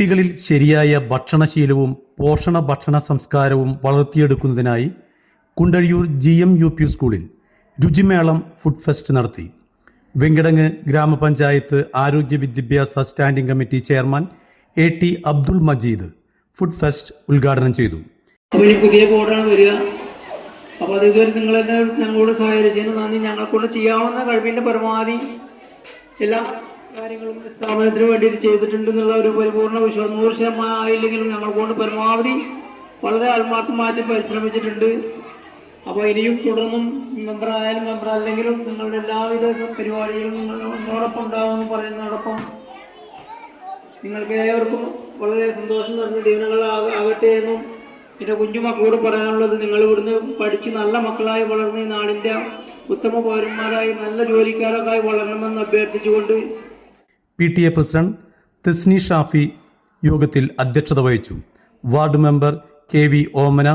കുട്ടികളിൽ ശരിയായ ഭക്ഷണശീലവും പോഷണ ഭക്ഷണ സംസ്കാരവും വളർത്തിയെടുക്കുന്നതിനായി Kundazhiyur G M U P സ്കൂളിൽ രുചിമേളം ഫുഡ് ഫെസ്റ്റ് നടത്തി. വെങ്കടങ്ങ് ഗ്രാമപഞ്ചായത്ത് ആരോഗ്യ വിദ്യാഭ്യാസ standing committee chairman A T Abdul Majeed food fest ഉദ്ഘാടനം ചെയ്തു. പുതിയ ബോർഡാണ് വരിക. അപ്പോൾ നിങ്ങൾ തന്നെ ഞങ്ങളോട് സഹകരിച്ചതിന് നന്ദി. ഞങ്ങൾക്കൊണ്ട് ചെയ്യാവുന്ന കഴിവിന്റെ പരമാവധി എല്ലാ കാര്യങ്ങളും സ്ഥാപനത്തിന് വേണ്ടിയിട്ട് ചെയ്തിട്ടുണ്ടെന്നുള്ള ഒരു പരിപൂർണ വിശ്വാസം. നൂറ് ശതമാനം ആയില്ലെങ്കിലും ഞങ്ങൾ കൊണ്ട് പരമാവധി വളരെ ആത്മാർത്ഥമായിട്ട് പരിശ്രമിച്ചിട്ടുണ്ട്. അപ്പോൾ ഇനിയും തുടർന്നും മെമ്പറായാലും മെമ്പർ അല്ലെങ്കിലും നിങ്ങളുടെ എല്ലാവിധ പരിപാടികളും നിങ്ങളോടൊപ്പം ഉണ്ടാവുമെന്ന് പറയുന്നതോടൊപ്പം നിങ്ങൾക്ക് ഏവർക്കും വളരെ സന്തോഷം നിറഞ്ഞ ദിവനങ്ങൾ ആകട്ടെ എന്നും പിന്നെ കുഞ്ഞു മക്കളോട് പറയാനുള്ളത് നിങ്ങൾ ഇവിടുന്ന് പഠിച്ച് നല്ല മക്കളായി വളർന്ന് നാടിന്റെ ഉത്തമ പൗരന്മാരായി നല്ല ജോലിക്കാരൊക്കെ ആയി വളരണമെന്ന് അഭ്യർത്ഥിച്ചുകൊണ്ട് P T A president Thisni Shafi യോഗത്തിൽ അധ്യക്ഷത വഹിച്ചു. Ward member K V Omana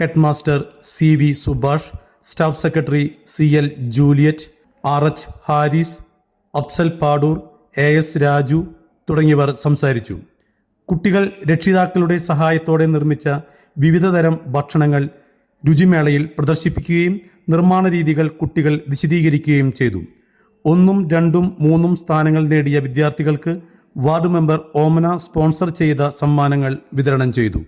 headmaster C V Subhash staff secretary C L Juliet R H Haris Afsal Padur A S Raju തുടങ്ങിയവർ സംസാരിച്ചു. കുട്ടികൾ രക്ഷിതാക്കളുടെ സഹായത്തോടെ നിർമ്മിച്ച വിവിധതരം ഭക്ഷണങ്ങൾ രുചിമേളയിൽ പ്രദർശിപ്പിക്കുകയും നിർമ്മാണ രീതികൾ കുട്ടികൾ വിശദീകരിക്കുകയും ചെയ്തു. ഒന്നും രണ്ടും മൂന്നും സ്ഥാനങ്ങൾ നേടിയ വിദ്യാർത്ഥികൾക്ക് വാർഡ് മെമ്പർ ഓമന സ്പോൺസർ ചെയ്ത സമ്മാനങ്ങൾ വിതരണം ചെയ്തു